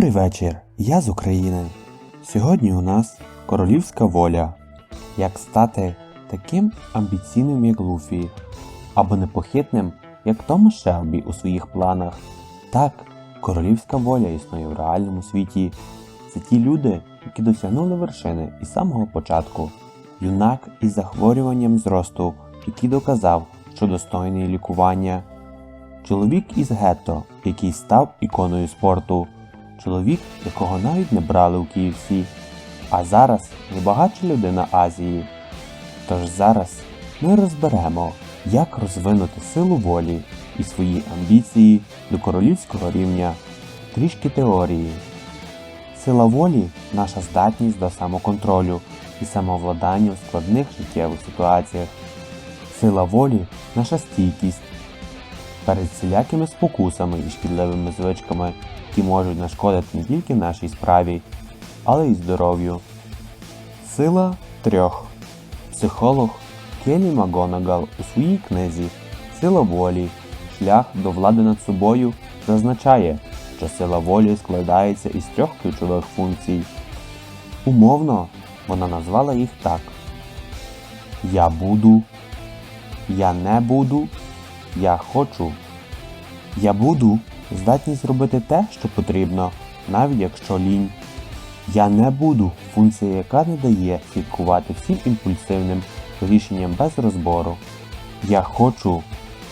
Добрий вечір, я з України. Сьогодні у нас королівська воля. Як стати таким амбіційним, як Луфі, або непохитним, як Тома Шелбі у своїх планах. Так, королівська воля існує в реальному світі. Це ті люди, які досягнули вершини із самого початку. Юнак із захворюванням зросту, який доказав, що достойний лікування. Чоловік із гетто, який став іконою спорту. Чоловік, якого навіть не брали у KFC, а зараз найбагатша людина Азії. Тож зараз ми розберемо, як розвинути силу волі і свої амбіції до королівського рівня, трішки теорії. Сила волі наша здатність до самоконтролю і самовладання у складних життєвих ситуаціях. Сила волі наша стійкість перед всілякими спокусами і шкідливими звичками, які можуть нашкодити не тільки нашій справі, але й здоров'ю. Сила трьох. Психолог Келі Магонагал у своїй книзі Сила волі. Шлях до влади над собою зазначає, що сила волі складається із трьох ключових функцій. Умовно вона назвала їх так: Я буду, Я не буду, Я хочу. Я буду здатність зробити те, що потрібно, навіть якщо лінь. Я не буду функція, яка не дає слідкувати всім імпульсивним рішенням без розбору. Я хочу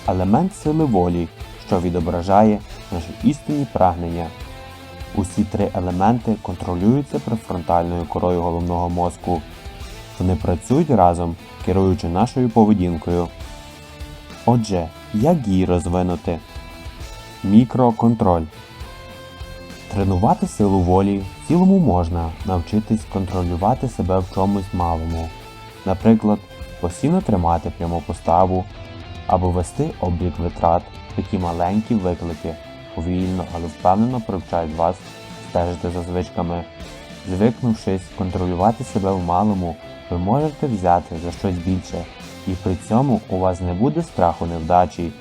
елемент сили волі, що відображає наші істинні прагнення. Усі три елементи контролюються префронтальною корою головного мозку. Вони працюють разом, керуючи нашою поведінкою. Отже, як її розвинути? Мікроконтроль. Тренувати силу волі в цілому можна навчитись контролювати себе в чомусь малому. Наприклад, постійно тримати пряму поставу або вести облік витрат. Такі маленькі виклики повільно, але впевнено привчають вас стежити за звичками. Звикнувшись контролювати себе в малому, ви можете взяти за щось більше, і при цьому у вас не буде страху невдачі,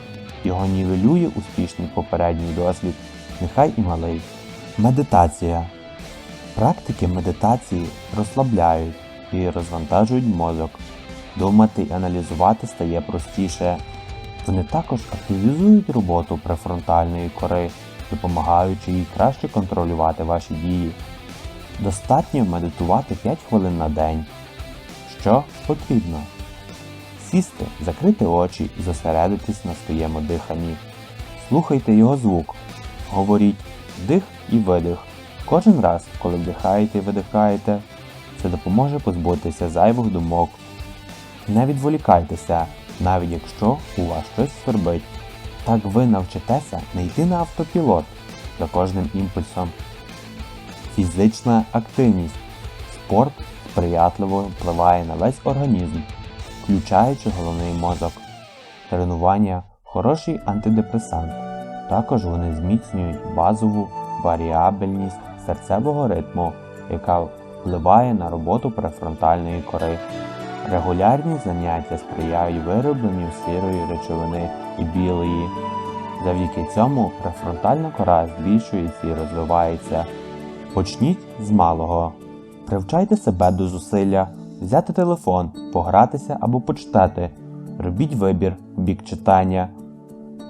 його нівелює успішний попередній досвід, нехай і малий. Медитація. Практики медитації розслабляють і розвантажують мозок. Думати і аналізувати стає простіше. Вони також активізують роботу префронтальної кори, допомагаючи їй краще контролювати ваші дії. Достатньо медитувати 5 хвилин на день. Що потрібно? Сісти, закрити очі і зосередитись на своєму диханні. Слухайте його звук. Говоріть вдих і видих. Кожен раз, коли вдихаєте і видихаєте, це допоможе позбутися зайвих думок. Не відволікайтеся, навіть якщо у вас щось свербить. Так ви навчитеся не йти на автопілот за кожним імпульсом. Фізична активність. Спорт сприятливо впливає на весь організм, включаючи головний мозок. Тренування хороший антидепресант. Також вони зміцнюють базову варіабельність серцевого ритму, яка впливає на роботу префронтальної кори. Регулярні заняття сприяють виробленню сірої речовини і білої. Завдяки цьому префронтальна кора збільшується і розвивається. Почніть з малого. Привчайте себе до зусилля, взяти телефон, погратися або почитати. Робіть вибір в бік читання.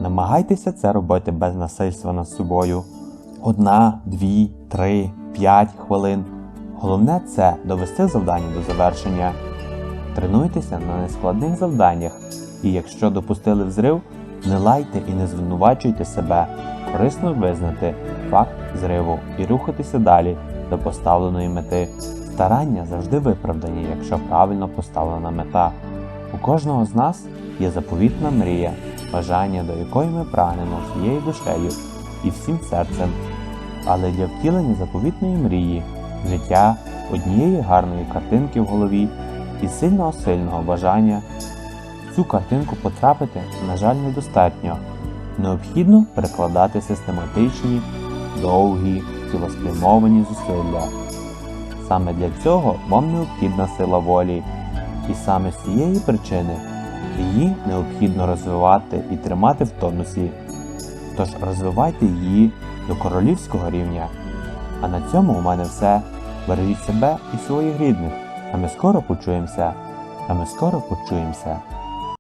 Намагайтеся це робити без насильства над собою. Одна, дві, три, п'ять хвилин. Головне це довести завдання до завершення. Тренуйтеся на нескладних завданнях, і якщо допустили взрив, не лайте і не звинувачуйте себе, корисно визнати факт зриву і рухатися далі до поставленої мети. Старання завжди виправдані, якщо правильно поставлена мета. У кожного з нас є заповітна мрія, бажання, до якої ми прагнемо всією душею і всім серцем. Але для втілення заповітної мрії, життя, однієї гарної картинки в голові і сильного сильного бажання цю картинку потрапити, на жаль, недостатньо. Необхідно перекладати систематичні, довгі, цілеспрямовані зусилля. Саме для цього вам необхідна сила волі, і саме з цієї причини її необхідно розвивати і тримати в тонусі. Тож розвивайте її до королівського рівня. А на цьому у мене все. Бережіть себе і своїх рідних. А ми скоро почуємося. А ми скоро почуємося.